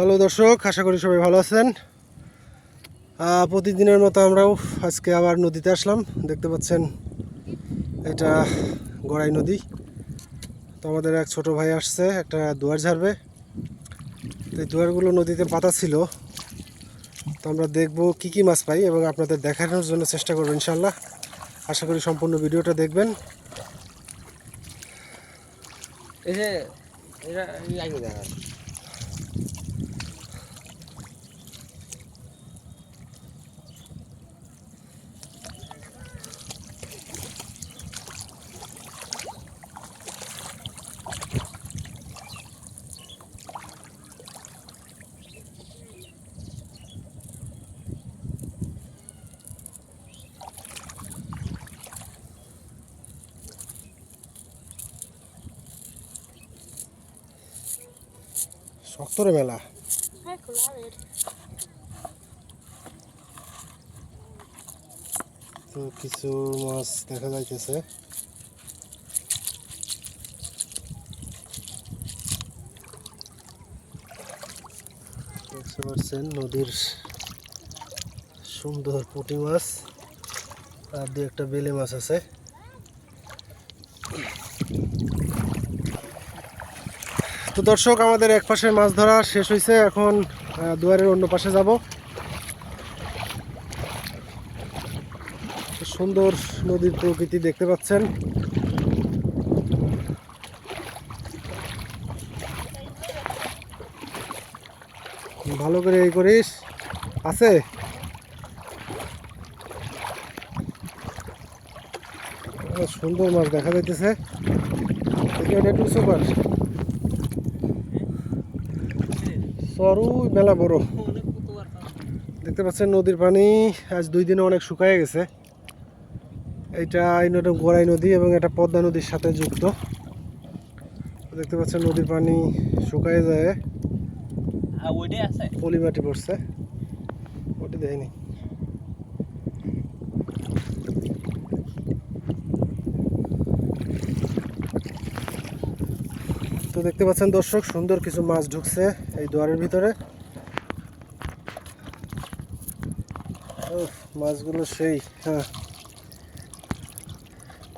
Hello দর্শক, আশা করি সবাই ভালো আছেন। প্রতিদিনের মতো আমরাও আজকে আবার নদীতে আসলাম। দেখতে পাচ্ছেন, এটা গড়াই নদী। তো আমাদের এক ছোট ভাই আসছে, একটা দুয়ার ঝাড়বে। এই দুয়ারগুলো নদীতে পাতা ছিল। তো আমরা দেখব কি কি মাছ পাই এবং আপনাদের দেখানোর জন্য চেষ্টা করব ইনশাল্লাহ আশা করি সম্পূর্ণ ভিডিওটা দেখবেন। এই যে শক্তরে মেলা তো কিছু মাছ দেখা যাইতেছে। দেখতে পাচ্ছেন নদীর সুন্দর পুঁটি মাছ। আর দু একটা বেলে মাছ আছে। তো দর্শক, আমাদের এক পাশে মাছ ধরা শেষ হয়েছে এখন দুয়ারের অন্য পাশে যাব। সুন্দর নদীর প্রকৃতি দেখতে পাচ্ছেন। ভালো করে এই করিস। আছে? সুন্দর মাছ দেখা যাইতেছে। ওটা একটু সুপার। সরু মেলা বড়। দেখতে পাচ্ছেন নদীর পানি আজ দুই দিনে অনেক শুকায় গেছে। এইটা এই নদী গোড়াই নদী এবং এটা পদ্মা নদীর সাথে যুক্ত। দেখতে পাচ্ছেন নদীর পানি শুকায় যায়। পলিমাটি আছে। পলি মাটি পড়ছে। ওটি দেখিনি। দেখতে পাচ্ছেন দর্শক সুন্দর কিছু মাছ ঢুকছে এই দুয়ারের ভিতরে। মাছগুলো সেই হ্যাঁ।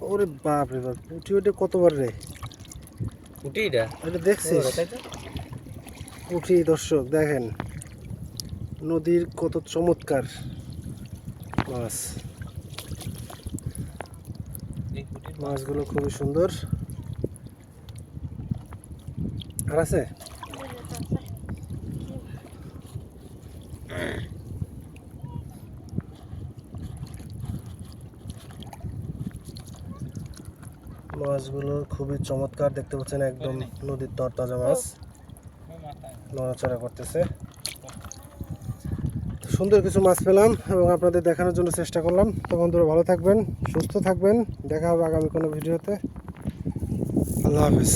ওরে বাপ রে বাপ পুঁটি ওটা কতবার রে? উঠিটা এটা দেখছিস? উঠি দর্শক দেখেন। নদীর কত চমৎকার মাছ। মাছগুলো খুবই সুন্দর। আছে? মাছগুলো খুবই চমৎকার দেখতে পাচ্ছেন একদম নদীর তরতাজা মাছ। নড়াচড়া করতেছে। সুন্দর কিছু মাছ পেলাম এবং আপনাদের দেখানোর জন্য চেষ্টা করলাম। তো বন্ধুরা ভালো থাকবেন সুস্থ থাকবেন। দেখা হবে আগামী কোনো ভিডিওতে। আল্লাহ হাফিজ।